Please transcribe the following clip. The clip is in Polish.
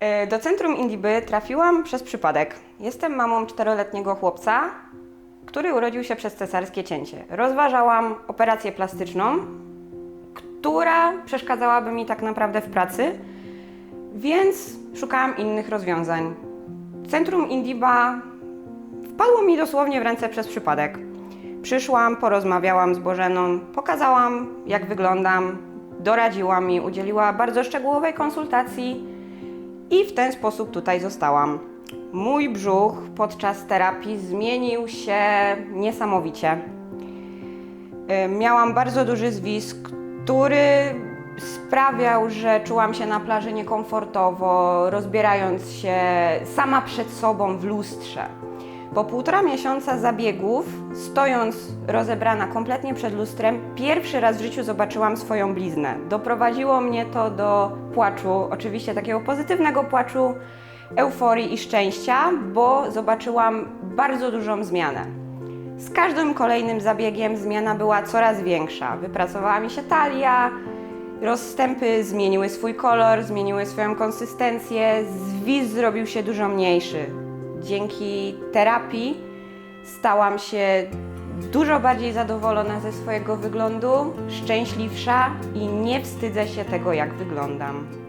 E, Do centrum Indiby trafiłam przez przypadek. Jestem mamą czteroletniego chłopca, który urodził się przez cesarskie cięcie. Rozważałam operację plastyczną, która przeszkadzałaby mi tak naprawdę w pracy, więc szukałam innych rozwiązań. Centrum Indiba wpadło mi dosłownie w ręce przez przypadek. Przyszłam, porozmawiałam z Bożeną, pokazałam jak wyglądam, doradziła mi, udzieliła bardzo szczegółowej konsultacji i w ten sposób tutaj zostałam. Mój brzuch podczas terapii zmienił się niesamowicie. Y, Miałam bardzo duży zwis, który sprawiał, że czułam się na plaży niekomfortowo, rozbierając się sama przed sobą w lustrze. Po półtora miesiąca zabiegów, stojąc rozebrana kompletnie przed lustrem, pierwszy raz w życiu zobaczyłam swoją bliznę. Doprowadziło mnie to do płaczu, oczywiście takiego pozytywnego płaczu, euforii i szczęścia, bo zobaczyłam bardzo dużą zmianę. Z każdym kolejnym zabiegiem zmiana była coraz większa. Wypracowała mi się talia, rozstępy zmieniły swój kolor, zmieniły swoją konsystencję, zwis zrobił się dużo mniejszy. Dzięki terapii stałam się dużo bardziej zadowolona ze swojego wyglądu, szczęśliwsza i nie wstydzę się tego, jak wyglądam.